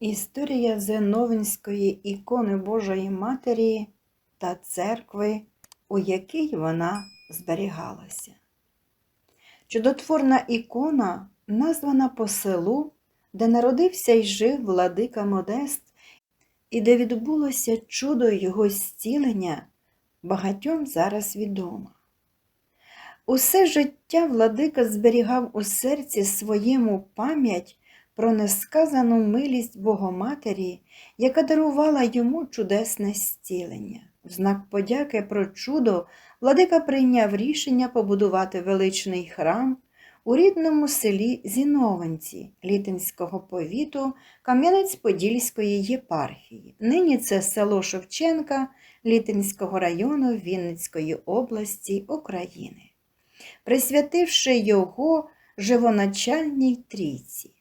Історія Зеновинської ікони Божої Матері та церкви, у якій вона зберігалася. Чудотворна ікона названа по селу, де народився і жив владика Модест, і де відбулося чудо його зцілення, багатьом зараз відомо. Усе життя владика зберігав у серці своєму пам'ять про несказану милість Богоматері, яка дарувала йому чудесне зцілення. В знак подяки про чудо владика прийняв рішення побудувати величний храм у рідному селі Зінованці Літинського повіту Кам'янець-Подільської єпархії. Нині це село Шевченка Літинського району Вінницької області України, присвятивши його живоначальній трійці.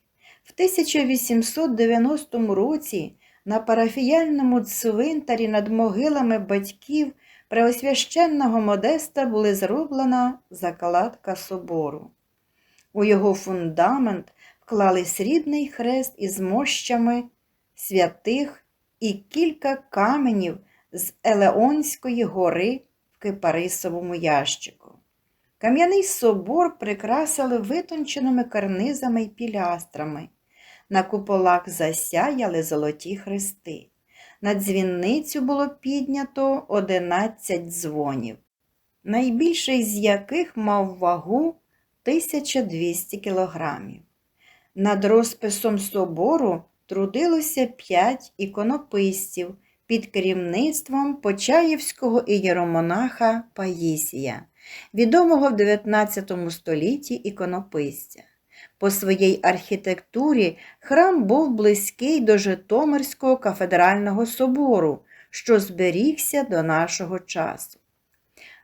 В 1890 році на парафіяльному цвинтарі над могилами батьків Преосвященного Модеста була зроблена закладка собору. У його фундамент вклали срібний хрест із мощами святих і кілька каменів з Елеонської гори в Кипарисовому ящику. Кам'яний собор прикрасили витонченими карнизами й пілястрами. На куполах засяяли золоті хрести. На дзвінницю було піднято 11 дзвонів, найбільший з яких мав вагу 1200 кілограмів. Над розписом собору трудилося п'ять іконописців під керівництвом Почаївського ієромонаха Паїсія, відомого в 19 столітті іконописця. По своїй архітектурі храм був близький до Житомирського кафедрального собору, що зберігся до нашого часу.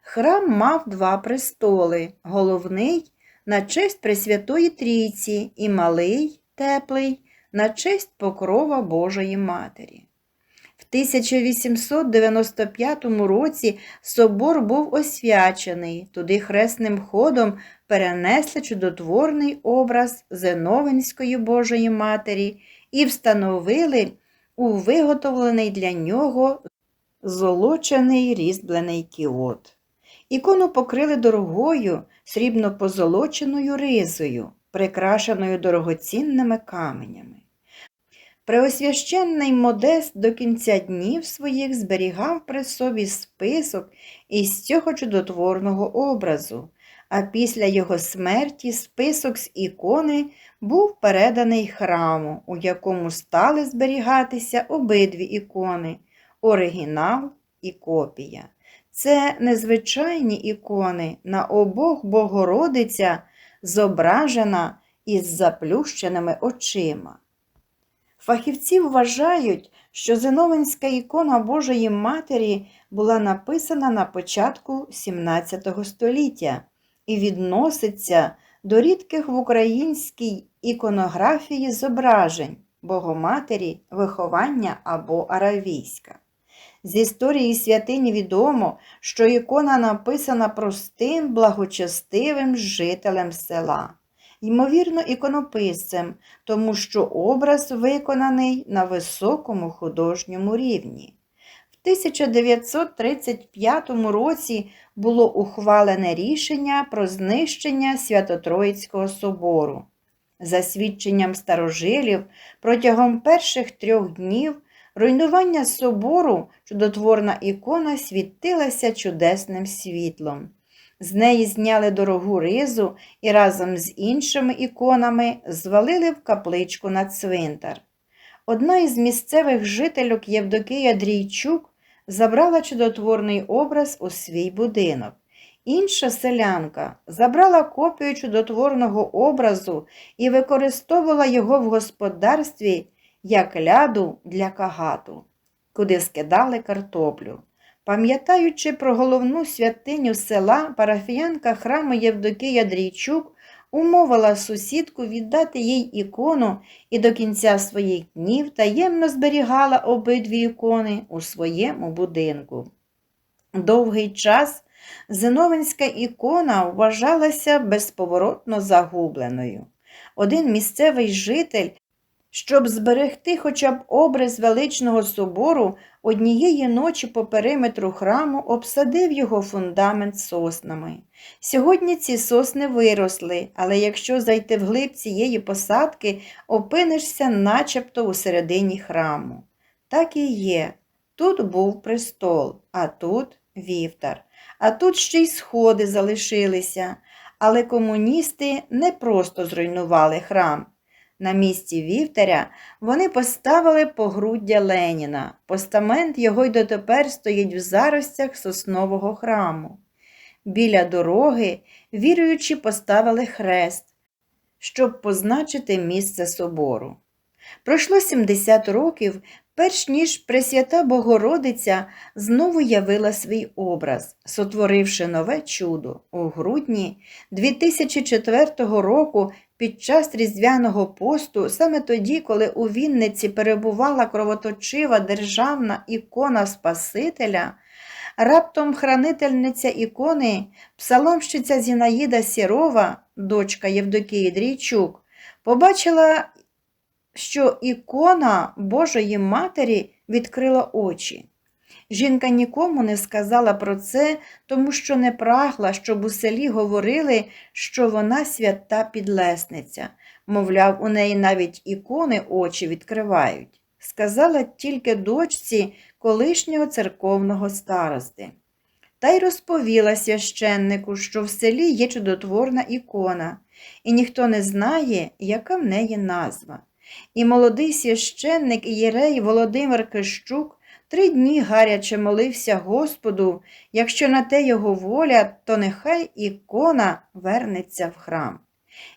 Храм мав два престоли головний на честь Пресвятої Трійці і малий, теплий на честь покрова Божої Матері. В 1895 році собор був освячений, туди хресним ходом перенесли чудотворний образ Зеновинської Божої Матері і встановили у виготовлений для нього золочений різьблений кіот. Ікону покрили дорогою срібно позолоченою ризою, прикрашеною дорогоцінними каменями. Преосвященний Модест до кінця днів своїх зберігав при собі список із цього чудотворного образу, а після його смерті список з ікони був переданий храму, у якому стали зберігатися обидві ікони оригінал і копія. Це незвичайні ікони, на обох Богородиця зображена із заплющеними очима. Фахівці вважають, що Зиновинська ікона Божої Матері була написана на початку XVII століття і відноситься до рідких в українській іконографії зображень Богоматері, виховання або аравійська. З історії святині відомо, що ікона написана простим, благочестивим жителем села ймовірно, іконописцем, тому що образ виконаний на високому художньому рівні. В 1935 році було ухвалене рішення про знищення Свято-Троїцького собору. За свідченням старожилів, протягом перших трьох днів руйнування собору чудотворна ікона світилася чудесним світлом. З неї зняли дорогу ризу і разом з іншими іконами звалили в капличку на цвинтар. Одна із місцевих жительок Євдокія Дрійчук забрала чудотворний образ у свій будинок. Інша селянка забрала копію чудотворного образу і використовувала його в господарстві як ляду для кагату, куди скидали картоплю. Пам'ятаючи про головну святиню села, парафіянка храму Євдокія Дрійчук умовила сусідку віддати їй ікону і до кінця своїх днів таємно зберігала обидві ікони у своєму будинку. Довгий час Зиновинська ікона вважалася безповоротно загубленою. Один місцевий житель Щоб зберегти хоча б образ величного собору, однієї ночі по периметру храму обсадив його фундамент соснами. Сьогодні ці сосни виросли, але якщо зайти вглиб цієї посадки, опинишся начебто у середині храму. Так і є. Тут був престол, а тут вівтар, а тут ще й сходи залишилися. Але комуністи не просто зруйнували храм. На місці вівтаря вони поставили погруддя Леніна. Постамент його й дотепер стоїть в заростях соснового храму. Біля дороги віруючі поставили хрест, щоб позначити місце собору. Пройшло 70 років, перш ніж Пресвята Богородиця знову явила свій образ, сотворивши нове чудо у грудні 2004 року під час Різдвяного посту, саме тоді, коли у Вінниці перебувала кровоточива державна ікона Спасителя, раптом хранительниця ікони, псаломщиця Зінаїда Сірова, дочка Євдокії Дрійчук, побачила, що ікона Божої Матері відкрила очі. Жінка нікому не сказала про це, тому що не прагла, щоб у селі говорили, що вона свята підлесниця. Мовляв, у неї навіть ікони очі відкривають. Сказала тільки дочці колишнього церковного старости. Та й розповіла священнику, що в селі є чудотворна ікона, і ніхто не знає, яка в неї назва. І молодий священник Єрей Володимир Кищук Три дні гаряче молився Господу, якщо на те його воля, то нехай ікона вернеться в храм.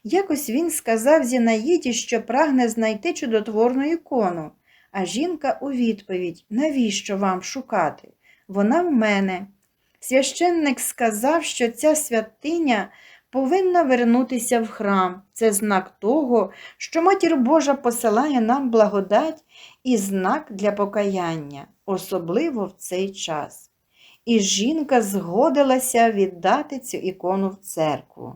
Якось він сказав Зінаїді, що прагне знайти чудотворну ікону, а жінка у відповідь навіщо вам шукати? Вона в мене. Священник сказав, що ця святиня повинна вернутися в храм. Це знак того, що Матір Божа посилає нам благодать і знак для покаяння особливо в цей час. І жінка згодилася віддати цю ікону в церкву.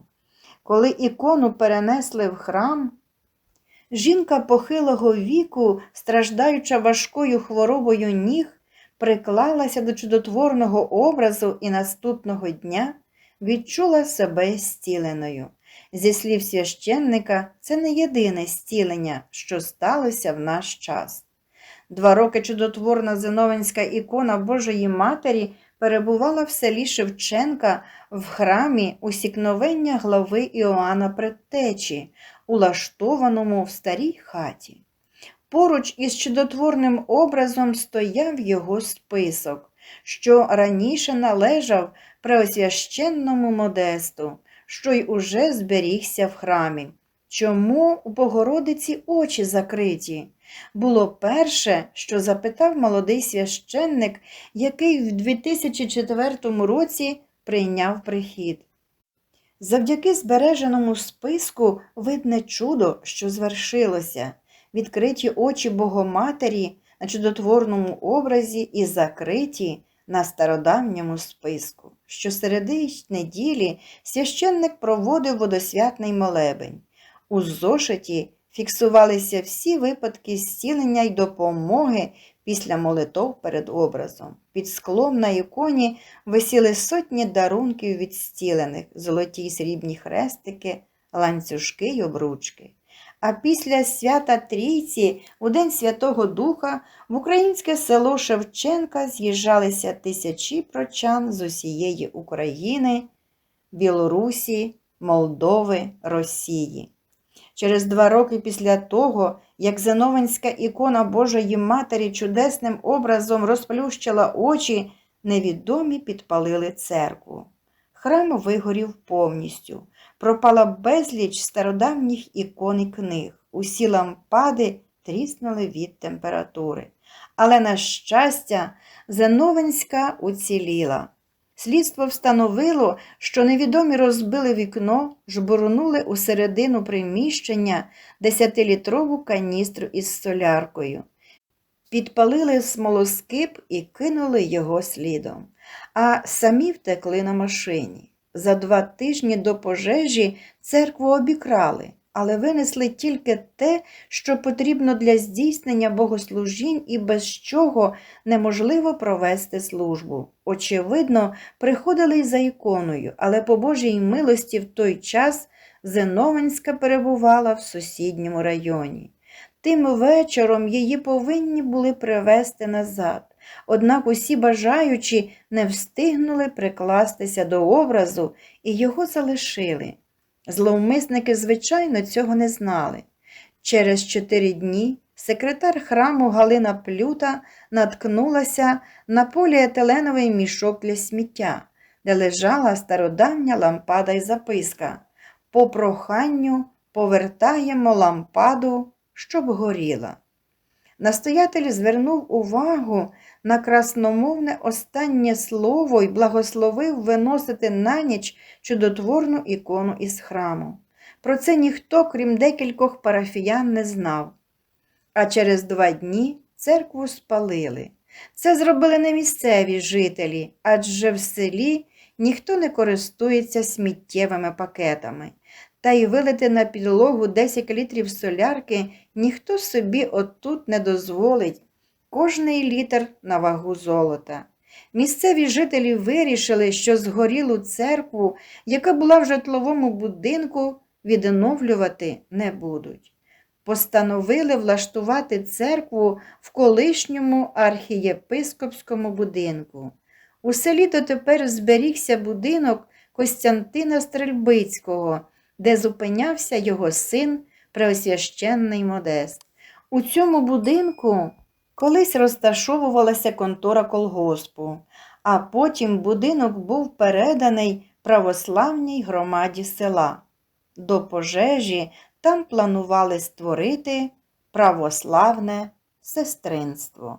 Коли ікону перенесли в храм, жінка похилого віку, страждаюча важкою хворобою ніг, приклалася до чудотворного образу і наступного дня відчула себе зціленою. Зі слів священника, це не єдине зцілення, що сталося в наш час. Два роки чудотворна зиновинська ікона Божої Матері перебувала в селі Шевченка в храмі усікновення глави Іоанна Предтечі, улаштованому в старій хаті. Поруч із чудотворним образом стояв його список, що раніше належав преосвященному модесту, що й уже зберігся в храмі. Чому у Богородиці очі закриті? Було перше, що запитав молодий священник, який в 2004 році прийняв прихід. Завдяки збереженому списку видне чудо, що звершилося, відкриті очі Богоматері на чудотворному образі і закриті на стародавньому списку. Щосереди неділі священник проводив водосвятний молебень. У зошиті фіксувалися всі випадки зцілення й допомоги після молитов перед образом. Під склом на іконі висіли сотні дарунків від зцілених, золоті й срібні хрестики, ланцюжки й обручки. А після свята Трійці, у День Святого Духа, в українське село Шевченка з'їжджалися тисячі прочан з усієї України, Білорусі, Молдови, Росії. Через два роки після того, як Зенованська ікона Божої Матері чудесним образом розплющила очі, невідомі підпалили церкву. Храм вигорів повністю, пропала безліч стародавніх ікон і книг. Усі лампади тріснули від температури. Але, на щастя, Зеновинська уціліла. Слідство встановило, що невідомі розбили вікно, жбурнули у середину приміщення десятилітрову каністру із соляркою, підпалили смолоскип і кинули його слідом, а самі втекли на машині. За два тижні до пожежі церкву обікрали. але винесли тільки те, що потрібно для здійснення богослужінь і без чого неможливо провести службу. Очевидно, приходили й за іконою, але по Божій милості в той час Зенованська перебувала в сусідньому районі. Тим вечором її повинні були привезти назад. Однак усі бажаючі не встигнули прикластися до образу і його залишили. Зловмисники, звичайно, цього не знали. Через чотири дні секретар храму Галина Плюта наткнулася на поліетиленовий мішок для сміття, де лежала стародавня лампада й записка. По проханню повертаємо лампаду, щоб горіла. Настоятель звернув увагу на красномовне останнє слово і благословив виносити на ніч чудотворну ікону із храму. Про це ніхто, крім декількох парафіян, не знав. А через два дні церкву спалили. Це зробили не місцеві жителі, адже в селі ніхто не користується сміттєвими пакетами. Та й вилити на підлогу 10 літрів солярки ніхто собі отут не дозволить. Кожний літр на вагу золота. Місцеві жителі вирішили, що згорілу церкву, яка була в житловому будинку, відновлювати не будуть. Постановили влаштувати церкву в колишньому архієпископському будинку. У селі дотепер зберігся будинок Костянтина Стрельбицького, де зупинявся його син Преосвященний Модест. У цьому будинку колись розташовувалася контора колгоспу, а потім будинок був переданий православній громаді села. До пожежі там планували створити православне сестринство.